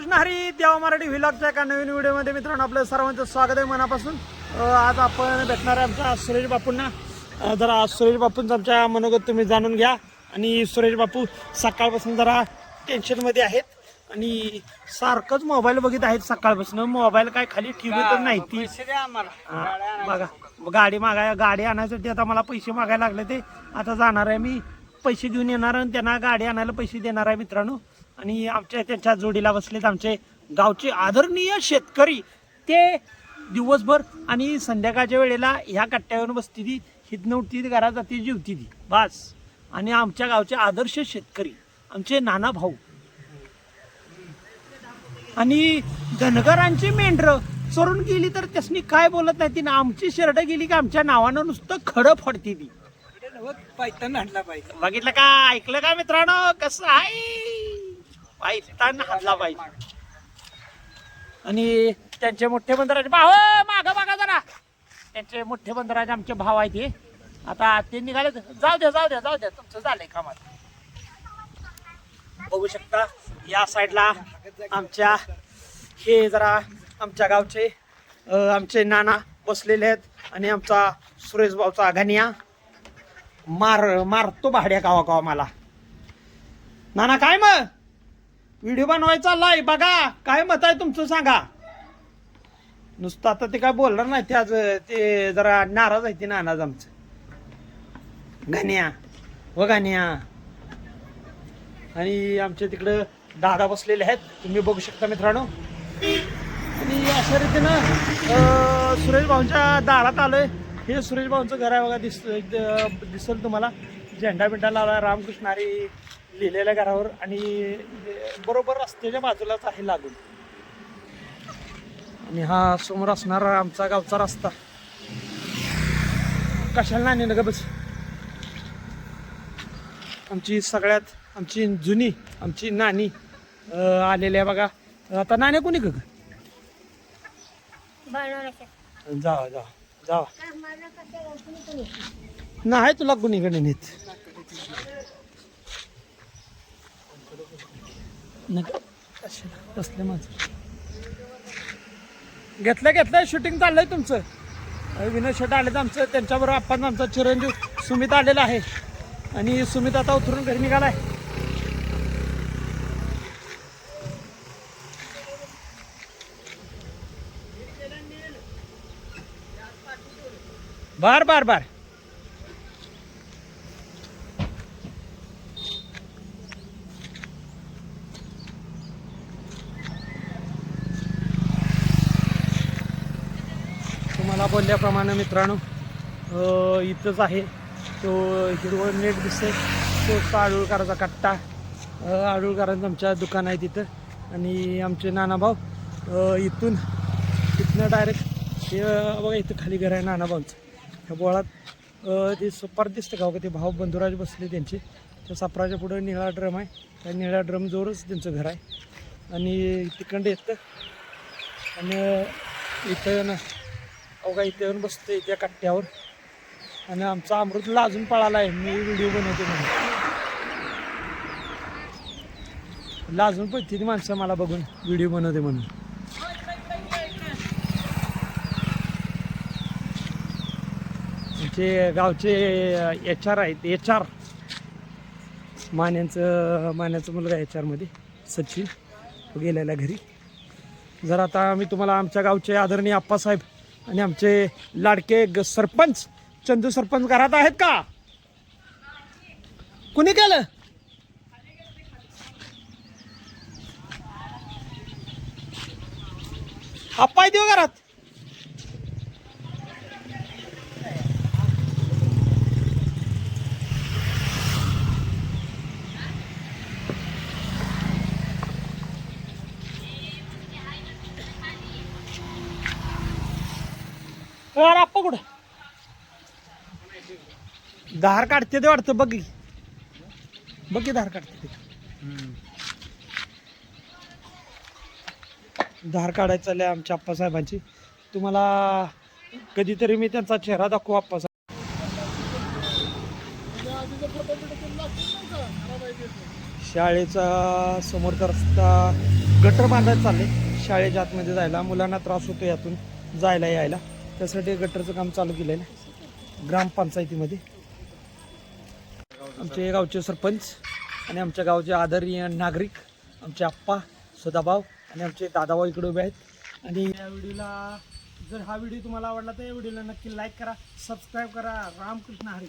रामकृष्ण हरी देवा मराठी व्हिलॉगच्या एका नवीन व्हिडिओमध्ये मित्रांनो आपलं सर्वांचं स्वागत आहे मनापासून. आज आपण भेटणार आहे आमच्या सुरेश बापूंना. जरा सुरेश बापूंचं आमच्या मनोगत तुम्ही जाणून घ्या. आणि सुरेश बापू सकाळपासून जरा टेन्शनमध्ये आहेत. आणि सारखंच मोबाईल बघित आहेत सकाळपासून. मोबाईल काय खाली ठेवतच नाही ती. हा, बघा. गाडी मागाय गाडी आणायसाठी आता मला पैसे मागायला लागले ते. आता जाणार आहे मी. पैसे घेऊन येणार आणि त्यांना गाडी आणायला पैसे देणार आहे मित्रांनो. आणि आमच्या त्यांच्या जोडीला बसलेत आमचे गावचे आदरणीय शेतकरी. ते दिवसभर आणि संध्याकाळच्या वेळेला ह्या कट्ट्यावर बसती ती हितनं उठती ती घरात जाती जेवती ती बस. आणि आमच्या गावचे आदर्श शेतकरी आमचे नाना भाऊ. आणि धनगरांची मेंढर चोरून गेली तर त्यासनी काय बोलत नाही? ती आमची शर्ट गेली की आमच्या नावानं नुसतं खडं फडती ती. पाहिजे. बघितलं का? ऐकलं का मित्रांनो? कसं आहे? पाहिजे पायतान हातला पाहिजे. आणि त्यांचे मोठे बंदराचे भाव माग मागा जरा. त्यांचे मोठे बंदराचे आमचे भाव आहेत ते आता ते निघाले जाऊ द्या जाऊ द्या जाऊ द्या. तुमचं झालंय कामात. बघू शकता या साईडला आमच्या हे जरा आमच्या गावचे आमचे नाना बसलेले आहेत आणि आमचा सुरेश भाऊचा आघानिया मार मारतो भाड्या गावागाव मला नाना काय मग? व्हिडिओ बनवायचा चाललाय बघा. काय मत आहे तुमचं सांगा. नुसतं आता ते काय बोलणार नाही ते आज ते जरा नाराज आहे ते नानाज आमचं. गाण्या व हो, गाण्या आणि आमच्या तिकडं दादा बसलेले आहेत तुम्ही बघू शकता मित्रांनो. आणि अशा रीतीनं अं, सुरेश भाऊंच्या दारात आलोय. हे सुरेश भाऊंचं घर आहे बघा दिस दिसेल तुम्हाला. झेंडा बिंडा लावला रामकृष्ण हरी लिहिलेल्या घरावर आणि बरोबर रस्त्याच्या बाजूलाच आहे लागून. आणि हा समोर असणारा आमचा गावचा रस्ता. कशाला नाही ना ग बस. आमची सगळ्यात आमची जुनी आमची नानी अं, आलेली आहे बघा. आता नाण्या कोणी ग? जावा जावा जावा. नाही तुला कुणीकडे नेत. नका. कशाला? माझं. घेतलं घेतलं शूटिंग चाललंय तुमचं. विनोद शेट आले आमचं. त्यांच्याबरोबर आपण आमचा चिरंजीव सुमित आलेला आहे. आणि सुमित आता उतरून घरी निघालाय. बार बार बार तुम्हाला बोलल्याप्रमाणे मित्रांनो इथंच आहे. तो हिरवळ नेट दिसते तो आडुळकराचा कट्टा. अं, आमच्या दुकान आहे तिथं. आणि आमचे नानाभाऊ इथून इथनं डायरेक्ट हे बघा इथं खाली घर आहे नानाभाऊंचं. ह्या बोळात ते सुपार दिसतं का का ते भाऊ बंधुराज बसले त्यांचे. त्या सापराच्या पुढं निळा ड्रम आहे. त्या निळ्या ड्रम जोरच त्यांचं घर आहे. आणि तिकडं येतं. आणि इथं ना अवघा इथे येऊन बसते त्या कट्ट्यावर. आणि आमचा अमृतला अजून पळाला आहे. मी व्हिडिओ बनवते म्हणून. लाजून पडते ती माणसं मला बघून. व्हिडिओ बनवते म्हणून. आमचे गावचे एच आर आहेत. एच आर मान्यांचं मान्याचा मुलगा एच आरमध्ये सचिन. तो गेलेला घरी. जर आता मी तुम्हाला आमच्या गावचे आदरणीय आप्पासाहेब आणि आमचे लाडके ग- सरपंच चंदू सरपंच घरात आहेत का? कुणी केलं? आप्पा आहे देऊ हो घरात. अरे आप्पा कुठं? धार काढते ते वाटतं बघ. बघ धार काढते ते. धार काढायचं चालले आमच्या आप्पासाहेबांची तुम्हाला कधीतरी मी त्यांचा चेहरा दाखवू आप्पा शाळेचा समोरचा रस्ता गटर बांधायला चालले शाळेच्या आतमध्ये जायला. मुलांना त्रास होतो यातून. जायला यायला. त्यासाठी गटरचं काम चालू केलेलं आहे ग्रामपंचायतीमध्ये. आमचे गावचे सरपंच आणि आमच्या गावचे आदरणीय नागरिक आमचे आप्पा सदाभाऊ आणि आमचे दादाभाऊ इकडे उभे आहेत. आणि या व्हिडिओला जर हा व्हिडिओ तुम्हाला आवडला तर या व्हिडिओला नक्की लाईक करा सबस्क्राईब करा. रामकृष्ण हरी.